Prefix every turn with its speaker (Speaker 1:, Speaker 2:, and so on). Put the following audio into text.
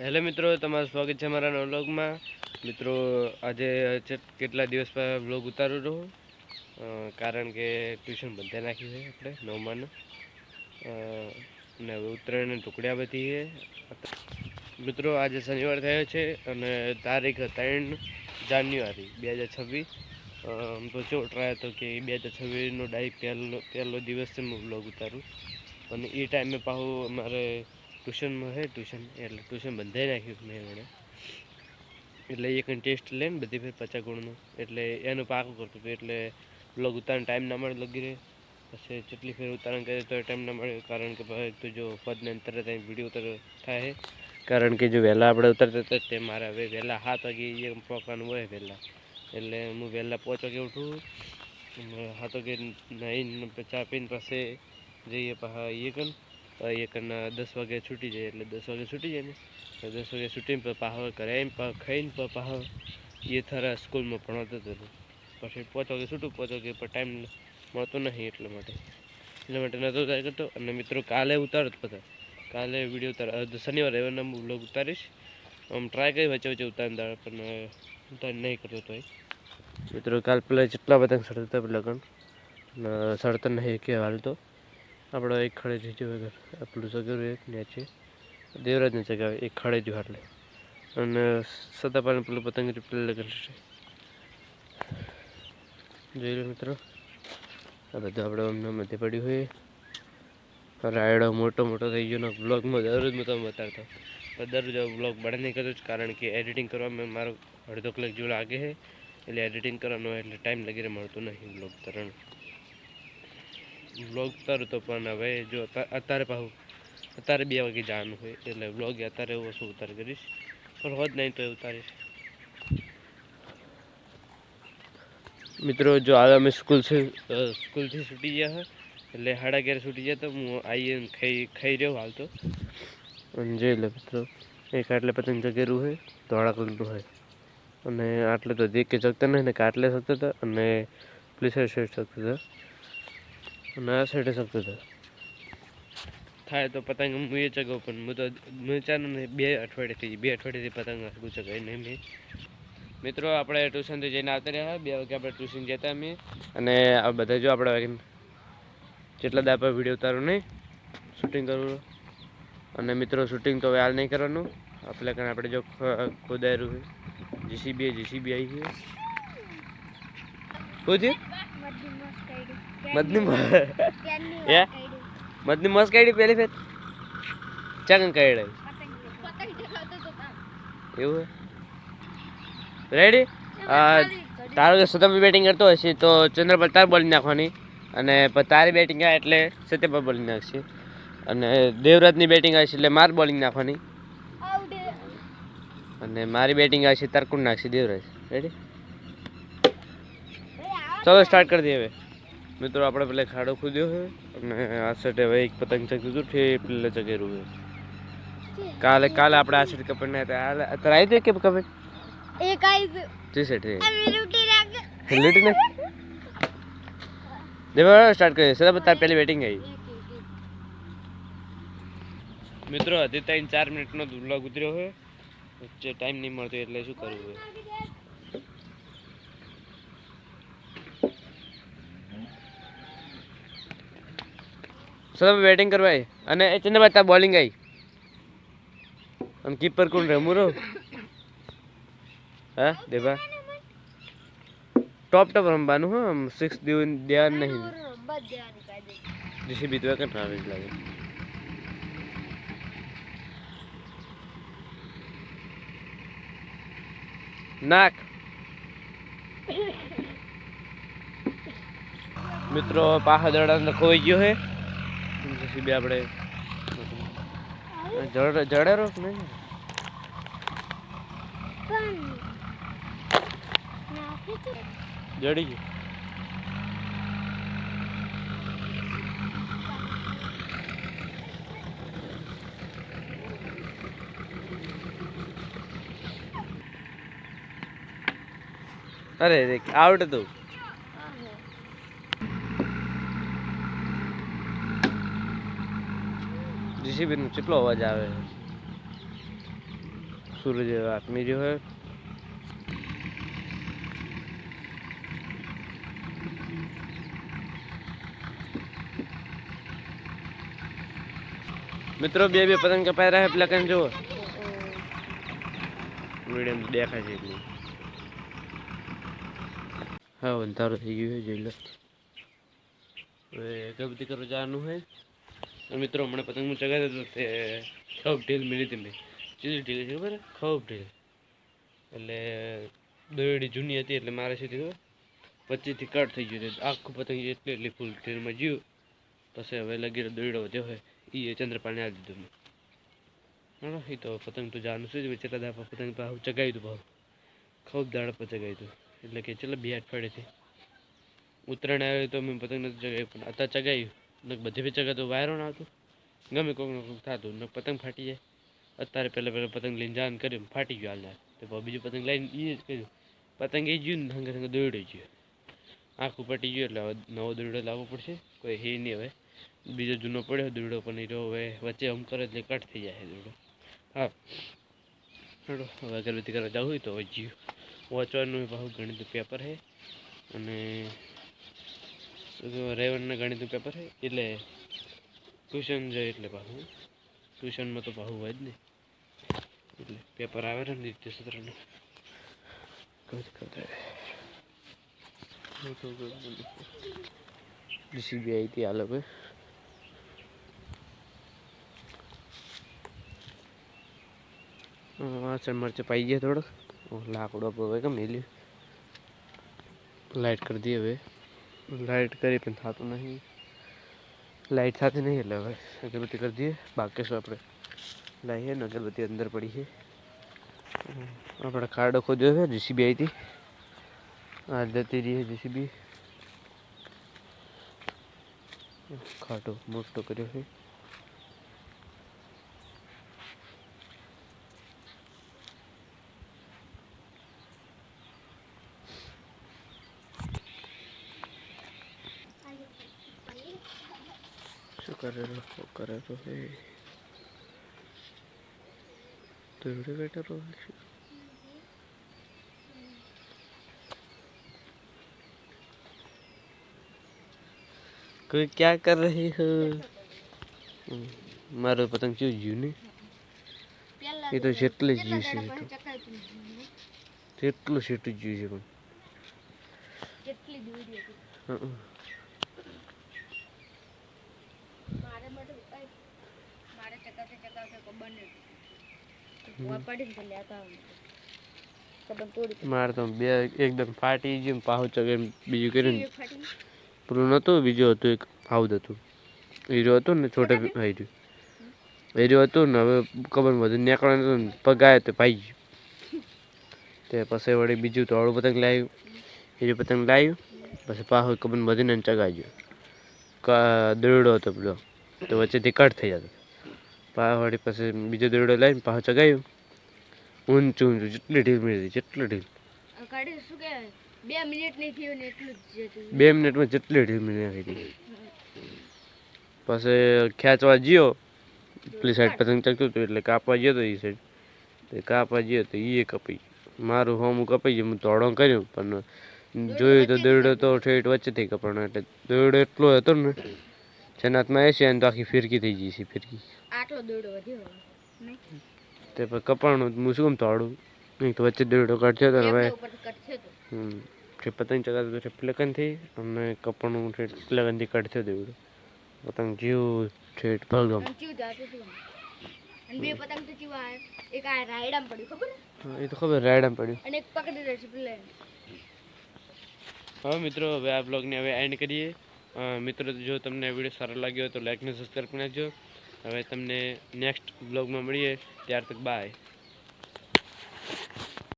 Speaker 1: Hello મિત્રો, તમારું સ્વાગત છે મારા નવલોગમાં વ્લોગમાં. મિત્રો, આજે કેટલા દિવસ પર વ્લોગ ઉતારું રહું? કારણ કે ટ્યુશન બંધાઈ નાખ્યું છે આપણે, નવમાનું. અને હવે ઉત્તરાયણની ટુકડ્યા બધી છે. મિત્રો, આજે શનિવાર થયો છે અને તારીખ ત્રણ જાન્યુઆરી, બે હજાર છવ્વીસ. તો જો ટ્રાય હતો કે બે હજાર છવ્વીસનો ડાઈ પહેલો પહેલો દિવસ છે હું વ્લોગ ઉતારું. અને એ ટાઈમે પાછું અમારે ટ્યુશનમાં છે ટ્યુશન, એટલે ટ્યુશન બંધાઈ નાખ્યું મેં એમણે એટલે એક ટેસ્ટ લઈને બધી ફેર પચાસ ગુણનું. એટલે એનું પાકું કરતું હતું, એટલે બ્લોગ ઉતારણ ટાઈમ ના મળે લગી રહે. પછી જેટલી ફેર ઉતારણ કરે તો ટાઈમ ના મળે. કારણ કે ભાઈ તો જો પદને તરત ત્યાં વીડિયો ઉતર, થાય કારણ કે જો વહેલા આપણે ઉતરતા હતા તે મારે હવે વહેલા સાત વાગે એ પકવાનું હોય વહેલા. એટલે હું વહેલા પાંચ વાગે ઉઠું. સાત વાગે નાહીને ચા પીને પાસે જઈએ પાછા એ કન એ કન દસ વાગે છૂટી જાય એટલે દસ વાગે છૂટી જાય ને. દસ વાગે છૂટીને પણ પાહો ઘરે એમ ખાઈને પણ પાહો એ થરા સ્કૂલમાં ભણાવતો હતો પછી પાંચ વાગે છૂટું, પાંચ વાગે પણ ટાઈમ મળતો નહીં એટલા માટે. એટલા માટે નહોતો ટ્રાય કરતો. અને મિત્રો કાલે ઉતારો બધા. કાલે વીડિયો ઉતાર શનિવારે એવાના હું બ્લોગ ઉતારીશ. આમ ટ્રાય કરી વચ્ચે વચ્ચે ઉતારી દાળ પણ ઉતાર નહીં કરતો તો મિત્રો કાલ પેલા જેટલા બધા સડતા લગ્ન સડતા નહીં કે હાલ તો. આપણો એક ખડે જીજો વગર આપણું સગરું એક ને છે. દેવરાજને ચગાવે એક ખડે જો એટલે. અને સદાપાને પેલું પતંગ પેલું લગન છે. જોઈ લો મિત્રો. આ બધું આપણે અમને મધ્ય પડ્યું હોય. રાયડો મોટો મોટો થઈ ગયો બ્લોગમાં દરરોજ હું તમને બતાડતો. પણ દરરોજ બ્લોગ બને નહીં કરું કારણ કે એડિટિંગ કરવામાં મારો અડધો કલાક જેવું લાગે છે. એટલે એડિટિંગ કરવાનો એટલે ટાઈમ લગીને મળતો નહીં બ્લોગ કરવાનો. વ્લોગ તો પણ હવે જો અતા- અત્યારે પાછું અત્યારે બે વાગે જવાનું હોય એટલે વ્લોગ અત્યારે એવું શું ઉતાર કરીશ. પણ હોત નહીં તો એ ઉતારીશ. મિત્રો, જો આજે અમે સ્કૂલ સ્કૂલથી છૂટી ગયા હોય એટલે સાડા અગિયાર છૂટી ગયા તો હું આવીને ખાઈ ખાઈ રહ્યો હાલ તો. અને લે મિત્રો, એક આટલે પતંગ જગેરું હોય ધોળા કલરનું હોય અને આટલે તો દેખ કે જગતા નહીં, ને કાટલે શકતા હતા, અને પેલી સાઈડ સાઈડ શકતા હતા. અને આ સાઈડે શકતો હતો થાય તો પતંગ હું એ ચગાવું પણ હું તો હું ચાર ને બે અઠવાડિયેથી બે અઠવાડિયેથી પતંગ હરકું ચગાવી નહીં મેં. મિત્રો આપણે ટ્યુશનથી જઈને આવતા રહ્યા બે વાગે આપણે ટ્યુશન જતા અમે. અને આ બધા જો આપણે વાગે જેટલા દા પર વીડિયો ઉતારો નહીં શૂટિંગ કરવું. અને મિત્રો શૂટિંગ તો હવે હાલ નહીં કરવાનું. આપણે કારણ આપણે જો ખોદાયેલું છે. જીસીબી જીસીબી આવી છે શું છે મદની હે? મદની મસ્ત કાઢી પેલી ફેર? ચાકન કાઢી એવું રેડી તારો જો સતમ બેટિંગ કરતો હશે તો ચંદ્ર પર તાર બોલિંગ નાખવાની. અને તારી બેટિંગ આવે એટલે સત્ય પર બોલિંગ નાખશે. અને દેવરાજની બેટિંગ આવશે એટલે માર બોલિંગ નાખવાની. અને મારી બેટિંગ આવશે તાર કોણ નાખશે? દેવરાજ રેડી ચલો સ્ટાર્ટ કરી દઈએ હવે. મિત્રો આપણે પેલા ખાડો ખોદ્યો છે અને આ સાઈડ હવે એક પતંગ ચગ્યું હતું તે પેલે ચગેરું છે. કાલે કાલે આપણે આ સાઈડ કપડ ના હતા. અત્યારે આવી દે કે કપડ?
Speaker 2: એક આવી
Speaker 1: જે સાઈડ લેટી ને દેવા સ્ટાર્ટ કરીએ. સદા તાર પહેલી બેટિંગ આવી. મિત્રો હજી ત્રણ ચાર મિનિટનો વ્લોગ ઉતર્યો છે. વચ્ચે ટાઈમ નહીં મળતો એટલે શું કરવું હોય સદા બેટિંગ કરવાય અને એ ચંદ્રબાદ તાર બોલિંગ આવી આમ કીપર કોણ રમું રહો? હા દેવા ટોપ ટોપ રમવાનું, હા સિક્સ દેવું ધ્યાન નહીં.
Speaker 2: જીસી
Speaker 1: બીતવા તો કંઈ લાગે. નાક મિત્રો, પાહા દડા ખોઈ ગયો હે. જીસીબી આપણે જડ રોક નહીં? જડી ગયું. અરે રે આઉટ હતું નો કેટલો અવાજ આવે? સૂરજ આત્મી રહ્યો હોય. મિત્રો, બે બે પતંગ કપાઈ રહ્યા પેલા કઈ જુઓ. મીડિયમ દેખાય છે એટલું. હા, અંધારું થઈ ગયું છે, જોઈ લો. હવે ગણપતિ કરવા જવાનું હોય. મિત્રો, હમણાં પતંગ હું ચગાવ્યો હતો તે ખૂબ ઢીલ મિલી હતી મેં. ચીલી ઢીલ છે ખબર? ખૂબ ઢીલ. એટલે દોરડી જૂની હતી એટલે મારે શું થયું પચીસથી કટ થઈ ગયું આખું પતંગ એટલી એટલી ફૂલ ઢીલમાં જ્યું પછી હવે લગી દોરડો વધ્યો હોય એ ચંદ્રપાને આપી દીધું મેં. હા એ તો પતંગ તો જાણું છું જ ચેટલા દાપા પતંગ ભાવ ચગાવ્યું હતું ભાવ. ખૂબ દાડા પર ચગાવ્યું હતું. એટલે કે ચલો બે અઠવાડિયેથી ઉત્તરાયણ આવ્યો તો મેં પતંગ નથી ચગાવ્યું પણ અત્યારે ચગાવ્યું. ને બધી બી તો વાયરો ના આવતું. ગમે કોઈક ને કોઈક થતું ને પતંગ ફાટી જાય. અત્યારે પહેલાં પહેલાં પતંગ લઈને જાન કર્યું ફાટી ગયું હાલ તો બીજું પતંગ લઈને એ જ કર્યું. પતંગ એ જ્યું ને હંગે હંગે દોડી ગયું. આખું પટી ગયું એટલે હવે નવો દોરડો લાવવો પડશે. કોઈ હે નહીં હવે. બીજો જૂનો પડ્યો, દોરડો પણ એ રહ્યો હવે. વચ્ચે અમ કરે એટલે કટ થઈ જાય દોરડો. હા. હવે અગરબત્તી કરવા જવું હોય તો જીવ વાંચવાનું બહુ ગણિત પેપર છે. અને રેવણના ગણિતનું પેપર છે, એટલે ટ્યુશન જાય એટલે પાછું. ટ્યુશનમાં તો પાછું હોય જ નહીં. એટલે પેપર આવે ને નિત્ય સત્રનું. આવી. હતી હાલ હવે વાસણ મરચે પાઈ ગયા થોડોક. લાકડો હવે મેલ્યું? લાઇટ કરી દઈએ હવે. લાઇટ કરી પણ થતું નહીં. લાઇટ થતી નહીં એટલે હવે અગરબત્તી કરી દઈએ. બાકી શું આપણે લાવીએ ને અગરબત્તી અંદર પડી છે. આપણે ખાડો ખોદ્યો છે, જીસીબી આવી હતી. આ જતી રહી જીસીબી. ખાડો મોટો કર્યો છે. શું કરેલો શું કરેલો હે દોરડે બેઠેલો છે कोई क्या कर रही हो हम्म, મારો પતંગ શું જ્યું ને
Speaker 2: પેલા
Speaker 1: એ તો જેટલે જ
Speaker 2: કેટલા
Speaker 1: જ્યું છે
Speaker 2: દાડા
Speaker 1: એ તો
Speaker 2: પછી ચકાવ્યું તું?
Speaker 1: જેટલું સેટું જ્યું છે પણ
Speaker 2: મારે
Speaker 1: તો બે એકદમ ફાટી ગયું પાહુ ચગે બીજું કર્યું
Speaker 2: પૂરું નતું
Speaker 1: પેલું નહોતું બીજું હતું એક હાઉદ હતું. હીરો હતું ને છોટે હીરો. હીરો હતું ને હવે કબર બધું નીકળવાનું હતું ને પગ તો ભાઈ ગયું. તે પછી વળી બીજું ધોળું પતંગ લાવ્યું. હીરો પતંગ લાવ્યું પછી પાહુ કબન બધીને ચગાઈ ગયો. દોરડો હતો પેલો. તો વચ્ચેથી કટ થઈ જતો. પાછો પાસે બીજો દોરડો લઈને પાછો ચગાવ્યું. ઊંચું ઊંચું જેટલી ઢીલ મળી હતી જેટલી ઢીલ.
Speaker 2: બે મિનિટ થયું ને એટલું જ
Speaker 1: બે મિનિટમાં જેટલી ઢીલ મળી નાખી પછી ખેંચવા ગયો. પેલી સાઈડ પતંગ ચગતું હતું એટલે કાપવા ગયો તો એ સાઈડ તો કાપવા ગયો તો એ કપાઈ મારું હોમું કપાઈ ગયું હું દોડો કર્યું પણ જોયું તો દોરડો તો ઠેઠ વચ્ચેથી કપાણો એટલે દોરડો એટલો હતો ને જેના હાથમાં એસી અને તો આખી ફિરકી થઈ છે ફિરકી.
Speaker 2: આટલો દોડો વધ્યો
Speaker 1: તે પછી કપાણું હું શું ધોળું નહીં તો વચ્ચે દોડો કાઢશે તો ને હવે જે પતંગ ચગાવતો હતો પ્લકનથી અને કપાણું ઠેઠ પ્લકનથી કાઢશે દોરડો પતંગ જીવ
Speaker 2: હતું અને બે પતંગ તો ચીવા એક આ રાયડામાં પડ્યું ખબર
Speaker 1: એ તો ખબર રાયડામાં પડ્યું.
Speaker 2: અને એક પકડી
Speaker 1: હવે મિત્રો હવે આ બ્લોગને હવે એન્ડ કરીએ. મિત્રો, જો તમને વીડિયો સારો લાગ્યો હોય તો લાઇકને સબસ્ક્રાઈબ કરી નાખજો. હવે તમને નેક્સ્ટ બ્લોગમાં મળીએ. ત્યાર તક બાય